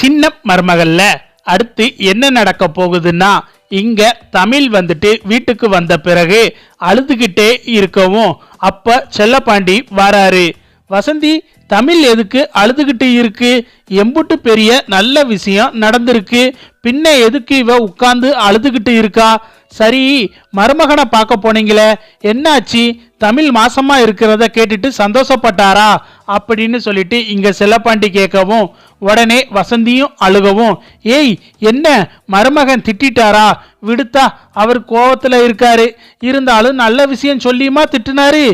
சின்ன மருமகள்ல. அடுத்து என்ன நடக்க போகுதுன்னா இங்க தமிழ் வந்துட்டு வீட்டுக்கு வந்த பிறகு அழுதுகிட்டே இருக்கவும் அப்ப செல்லப்பாண்டி வராரு. வசந்தி தமிழ் எதுக்கு அழுதுகிட்டு இருக்கு? எம்புட்டு பெரிய நல்ல விஷயம் நடந்திருக்கு. பின்ன எதுக்கு இவ உட்கார்ந்து அழுதுகிட்டு இருக்கா? சரி மருமகனை பார்க்க போனீங்களே. என்னாச்சு? தமிழ் மாசமா இருக்கிறத கேட்டுட்டு சந்தோஷப்பட்டாரா? அப்படின்னு சொல்லிட்டு இங்க செல்லப்பாண்டி கேட்கவும் உடனே வசந்தியும் அழுகவும் ஏய் என்ன? மருமகன் திட்டிட்டாரா? விடுத்தா அவர் கோவத்தில் இருக்காரு. இருந்தாலும் நல்ல விஷயம் சொல்லியுமா திட்டுனாரு?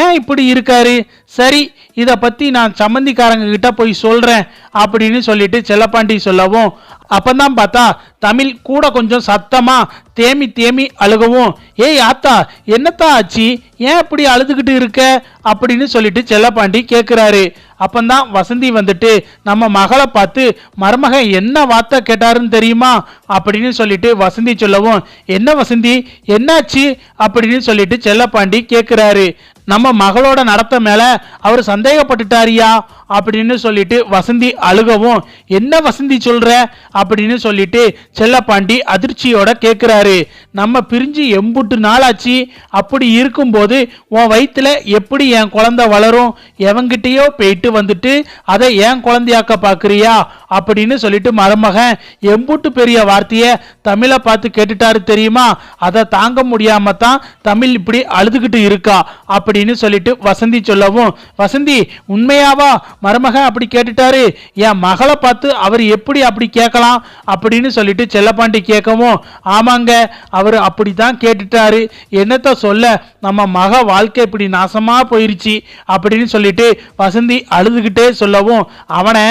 ஏன் இப்படி இருக்காரு? சரி இதை பற்றி நான் சம்மந்திக்காரங்க கிட்ட போய் சொல்கிறேன் அப்படின்னு சொல்லிட்டு செல்லப்பாண்டி சொல்லவும் அப்பதான் பார்த்தா தமிழ் கூட கொஞ்சம் சத்தமாக தேமி தேமி அழுகவும் ஏய் ஆத்தா என்னத்தா ஆச்சு? ஏன் இப்படி அழுதுகிட்டு இருக்க? அப்படின்னு சொல்லிட்டு செல்லப்பாண்டி கேட்குறாரு அப்பந்தான் வசந்தி வந்துட்டு நம்ம மகளை பார்த்து மருமகன் என்ன வார்த்தை கேட்டாருன்னு தெரியுமா? அப்படின்னு சொல்லிட்டு வசந்தி சொல்லவும் என்ன வசந்தி? என்னாச்சு? அப்படின்னு சொல்லிட்டு செல்லப்பாண்டி கேட்குறாரு நம்ம மகளோட நடத்த மேல அவர் சந்தேகப்பட்டுட்டாரியா? அப்படின்னு சொல்லிட்டு வசந்தி அழுகவும் என்ன வசந்தி சொல்ற? அப்படின்னு சொல்லிட்டு செல்லப்பாண்டி அதிர்ச்சியோட கேட்குறாரு நம்ம பிரிஞ்சு எம்புட்டு நாளாச்சு. அப்படி இருக்கும்போது உன் வயிற்றுல எப்படி என் குழந்தை வளரும்? எவங்கிட்டயோ போயிட்டு வந்துட்டு அதை என் குழந்தையாக்க பார்க்குறியா அப்படின்னு சொல்லிட்டு மருமகன் எம்பூட்டு பெரிய வார்த்தையை தமிழை பார்த்து கேட்டுட்டாரு தெரியுமா? அதை தாங்க முடியாம தான் தமிழ் இப்படி அழுதுகிட்டு இருக்கா அப்படின்னு சொல்லிட்டு வசந்தி சொல்லவும் வசந்தி உண்மையாவா? மருமகன் அப்படி கேட்டுட்டாரு. என் மகளை பார்த்து அவர் எப்படி அப்படி கேட்கலாம்? அப்படின்னு சொல்லிட்டு செல்லப்பாண்டி கேட்கவும் ஆமாங்க அவர் அப்படி தான் கேட்டுட்டாரு. என்னத்த சொல்ல? நம்ம மக வாழ்க்கை இப்படி நாசமா போயிருச்சு. அப்படின்னு சொல்லிட்டு வசந்தி அழுதுகிட்டே சொல்லவும் அவனை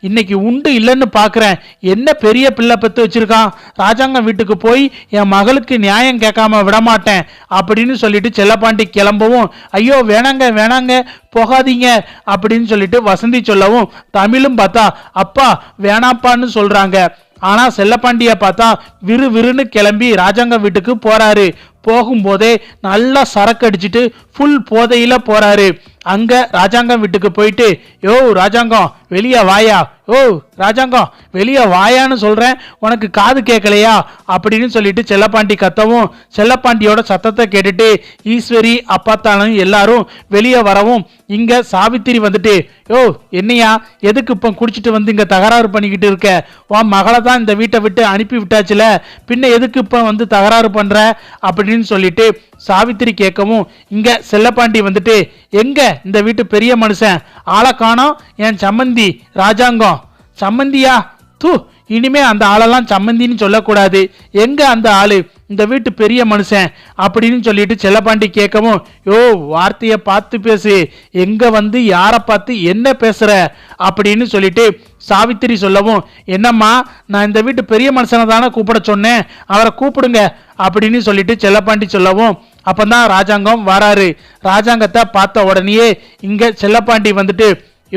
இன்னைக்கு உண்டு இல்லைன்னு பார்க்குறேன். என்ன பெரிய பிள்ளை பெற்று வச்சிருக்கான்? ராஜாங்கம் வீட்டுக்கு போய் என் மகளுக்கு நியாயம் கேட்காம விட மாட்டேன் அப்படின்னு சொல்லிட்டு செல்லப்பாண்டி கிளம்பவும் ஐயோ வேணாங்க வேணாங்க போகாதீங்க அப்படின்னு சொல்லிட்டு வசந்தி சொல்லவும் தமிழும் பார்த்தா அப்பா வேணாப்பான்னு சொல்கிறாங்க ஆனால் செல்லப்பாண்டிய பார்த்தா விறு விறுன்னு கிளம்பி ராஜாங்க வீட்டுக்கு போறாரு. போகும்போதே நல்லா சரக்கு அடிச்சுட்டு ஃபுல் போதையில் போறாரு. அங்கே ராஜாங்கம் வீட்டுக்கு போயிட்டு யோ ராஜாங்கம் வெளியே வாயா ஓ ராஜாங்கம் வெளியே வாயான்னு சொல்கிறேன் உனக்கு காது கேட்கலையா அப்படின்னு சொல்லிட்டு செல்லப்பாண்டி கத்தவும் செல்லப்பாண்டியோட சத்தத்தை கேட்டுட்டு ஈஸ்வரி அப்பாத்தாலும் எல்லாரும் வெளியே வரவும் இங்கே சாவித்திரி வந்துட்டு யோ என்னையா? எதுக்கு இப்போ குடிச்சிட்டு வந்து இங்கே தகராறு பண்ணிக்கிட்டு இருக்க? உன் மகளை தான் இந்த வீட்டை விட்டு அனுப்பி விட்டாச்சுல. பின்ன எதுக்கு இப்போ வந்து தகராறு பண்ணுற அப்படின்னு சொல்லிட்டு சாவித்திரி கேட்கவும் இங்க செல்லப்பாண்டி வந்துட்டு எங்க இந்த வீட்டு பெரிய மனுஷன்? ஆளை காணோம் என் சம்மந்தி ராஜாங்கம். சம்மந்தியா தூ இனிமே அந்த ஆளெல்லாம் சம்மந்தின்னு சொல்லக்கூடாது. எங்க அந்த ஆளு? இந்த வீட்டு பெரிய மனுஷன் அப்படின்னு சொல்லிட்டு செல்லப்பாண்டி கேட்கவும் யோ வார்த்தையை பார்த்து பேசு. எங்க வந்து யாரை பார்த்து என்ன பேசுற? அப்படின்னு சொல்லிட்டு சாவித்திரி சொல்லவும் என்னம்மா நான் இந்த வீட்டு பெரிய மனுஷனை தானே கூப்பிட சொன்னேன். அவரை கூப்பிடுங்க. அப்படின்னு சொல்லிட்டு செல்லப்பாண்டி சொல்லவும் அப்பந்தான் ராஜாங்கம் வராரு. ராஜாங்கத்தை பார்த்த உடனேயே இங்க செல்லப்பாண்டி வந்துட்டு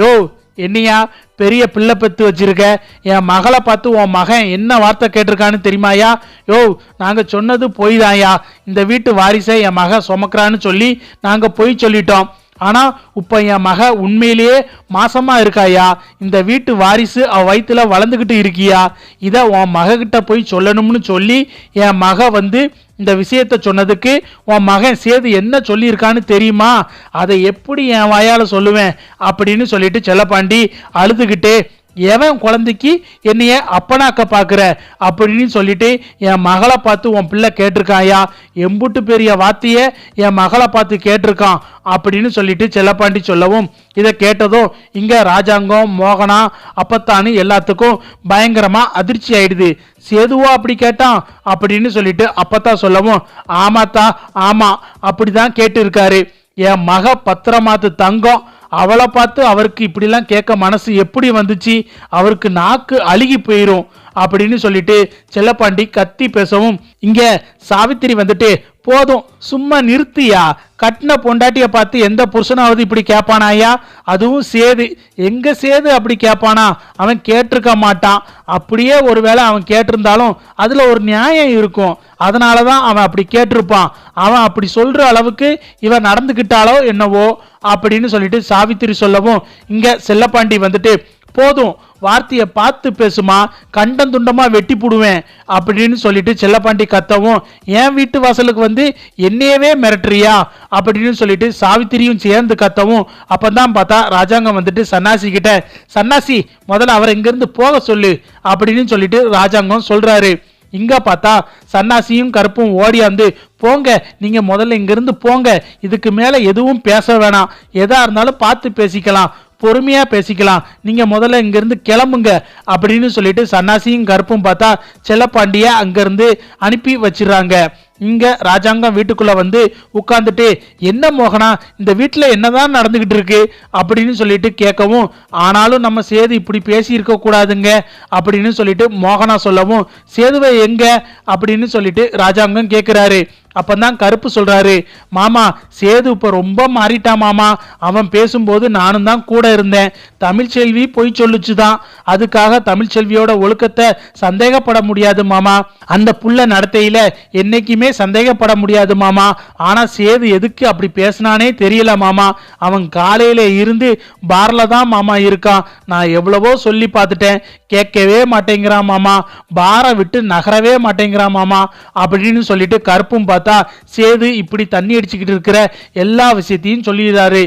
யோ என்னையா பெரிய பிள்ளை பெற்று வச்சிருக்க? என் மகளை பார்த்து உன் மகன் என்ன வார்த்தை கேட்டிருக்கான்னு தெரியுமாயா யோ நாங்கள் சொன்னது பொய் தான்யா இந்த வீட்டு வாரிசை என் மகன் சுமக்கிறான்னு சொல்லி நாங்கள் பொய் சொல்லிட்டோம். ஆனால் இப்போ என் மக உண்மையிலேயே மாசமாக இருக்காயா? இந்த வீட்டு வாரிசு அவள் வயிற்றில் வளர்ந்துக்கிட்டு இருக்கியா? இதை உன் மகக்கிட்ட போய் சொல்லணும்னு சொல்லி என் மக வந்து இந்த விஷயத்த சொன்னதுக்கு உன் மகன் சேது என்ன சொல்லியிருக்கான்னு தெரியுமா? அதை எப்படி என் வாயால் சொல்லுவேன்? அப்படின்னு சொல்லிட்டு செல்லப்பாண்டி அழுதுகிட்டே எவன் குழந்தைக்கு என்னைய அப்பனாக்க பார்க்குற? அப்படின்னு சொல்லிட்டு என் மகளை பார்த்து உன் பிள்ளை கேட்டிருக்காயா? எம்புட்டு பெரிய வார்த்தைய என் மகளை பார்த்து கேட்டிருக்கான் அப்படின்னு சொல்லிட்டு செல்லப்பாண்டி சொல்லவும் இதை கேட்டதும் இங்கே ராஜாங்கம் மோகனா அப்பத்தானு எல்லாத்துக்கும் பயங்கரமாக அதிர்ச்சி ஆயிடுது. சேதுவா அப்படி கேட்டான் அப்படின்னு சொல்லிட்டு அப்பத்தா சொல்லவும் ஆமாத்தா ஆமா அப்படி தான் கேட்டிருக்காரு. என் மக பத்திரமாத்து தங்கம் அவளை பார்த்து அவருக்கு இப்படிலாம் கேட்க மனசு எப்படி வந்துச்சு? அவருக்கு நாக்கு அழுகி போயிரும். அப்படின்னு சொல்லிட்டு செல்லப்பாண்டி கத்தி பேசவும் இங்க சாவித்திரி வந்துட்டு போதும் சும்மா நிறுத்தியா? கட்டின பொண்டாட்டிய பார்த்து எந்த புருஷனாவது இப்படி கேட்பானாயா அதுவும் சேது. எங்க சேது அப்படி கேட்பானா? அவன் கேட்டிருக்க மாட்டான். அப்படியே ஒருவேளை அவன் கேட்டிருந்தாலும் அதுல ஒரு நியாயம் இருக்கும். அதனால தான் அவன் அப்படி கேட்டிருப்பான். அவன் அப்படி சொல்ற அளவுக்கு இவன் நடந்துக்கிட்டாலோ என்னவோ? அப்படின்னு சொல்லிட்டு சாவித்திரி சொல்லவும் இங்க செல்லப்பாண்டி வந்துட்டு போதும் வார்த்தையை பார்த்து பேசுமா கண்டம் துண்டமாக வெட்டி போடுவேன் அப்படின்னு சொல்லிட்டு செல்லப்பாண்டி கத்தவும் என் வீட்டு வாசலுக்கு வந்து என்னையவே மிரட்டுறியா? அப்படின்னு சொல்லிட்டு சாவித்திரியும் சேர்ந்து கத்தவும் அப்பதான் பார்த்தா ராஜாங்கம் வந்துட்டு சன்னாசி கிட்ட சன்னாசி முதல்ல அவர் இங்கிருந்து போக சொல்லு அப்படின்னு சொல்லிட்டு ராஜாங்கம் சொல்றாரு. இங்க பார்த்தா சன்னாசியும் கருப்பும் ஓடியாந்து போங்க நீங்க முதல்ல இங்கிருந்து போங்க இதுக்கு மேல எதுவும் பேச வேணாம் எதா இருந்தாலும் பார்த்து பேசிக்கலாம் பொறுமையாக பேசிக்கலாம். நீங்கள் முதல்ல இங்கேருந்து கிளம்புங்க அப்படின்னு சொல்லிட்டு சன்னாசியும் கருப்பும் பார்த்தா செல்லப்பாண்டிய அங்கேருந்து அனுப்பி வச்சிடுறாங்க. இங்கே ராஜாங்கம் வீட்டுக்குள்ளே வந்து உட்காந்துட்டு என்ன மோகனா இந்த வீட்டில் என்னதான் நடந்துக்கிட்டு இருக்கு? அப்படின்னு சொல்லிட்டு கேட்கவும் ஆனாலும் நம்ம சேது இப்படி பேசியிருக்க கூடாதுங்க அப்படின்னு சொல்லிட்டு மோகனா சொல்லவும் சேதுவை எங்க? அப்படின்னு சொல்லிட்டு ராஜாங்கம் கேட்குறாரு அப்பந்தான் கருப்பு சொல்றாரு மாமா சேது இப்ப ரொம்ப மாறிட்டான் மாமா. அவன் பேசும்போது நானும் தான் கூட இருந்தேன். தமிழ்ச்செல்வி பொய் சொல்லுச்சுதான். அதுக்காக தமிழ்ச்செல்வியோட ஒழுக்கத்தை சந்தேகப்பட முடியாது மாமா. அந்த புள்ள நடத்தையில என்னைக்குமே சந்தேகப்பட முடியாது மாமா. ஆனா சேது எதுக்கு அப்படி பேசினானே தெரியல மாமா. அவன் காலையில இருந்து பார்ல தான் மாமா இருக்கான். நான் எவ்வளவோ சொல்லி பார்த்துட்டேன். கேட்கவே மாட்டேங்கிறான் மாமா. பாரை விட்டு நகரவே மாட்டேங்கிறான் மாமா. அப்படின்னு சொல்லிட்டு கருப்பும் பார்த்தா சேது இப்படி தண்ணி அடிச்சுக்கிட்டு இருக்கிற எல்லா விஷயத்தையும் சொல்லிடுறாரு.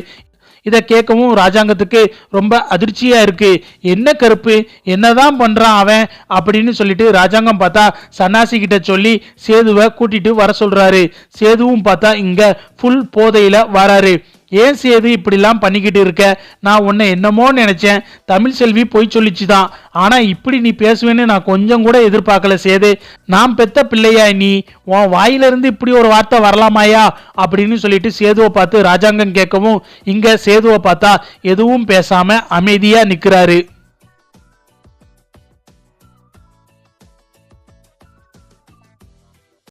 இதை கேட்கவும் ராஜாங்கத்துக்கு ரொம்ப அதிர்ச்சியா இருக்கு. என்ன கருப்பு? என்னதான் பண்றான் அவன்? அப்படின்னு சொல்லிட்டு ராஜாங்கம் பார்த்தா சன்னாசி கிட்ட சொல்லி சேதுவை கூட்டிட்டு வர சொல்றாரு. சேதுவும் பார்த்தா இங்க ஃபுல் போதையில வராரு. ஏன் சேது இப்படிலாம் பண்ணிக்கிட்டு இருக்க? நான் உன்னை என்னமோ நினைச்சேன். தமிழ் செல்வி பொய் சொல்லிச்சு தான் ஆனா இப்படி நீ பேசுவேன்னு நான் கொஞ்சம் கூட எதிர்பார்க்கல சேது. நான் பெத்த பிள்ளையா நீ? உன் வாயிலிருந்து இப்படி ஒரு வார்த்தை வரலாமாயா? அப்படின்னு சொல்லிட்டு சேதுவை பார்த்து ராஜாங்கம் கேட்கவும் இங்க சேதுவை பார்த்தா எதுவும் பேசாம அமைதியா நிக்கிறாரு.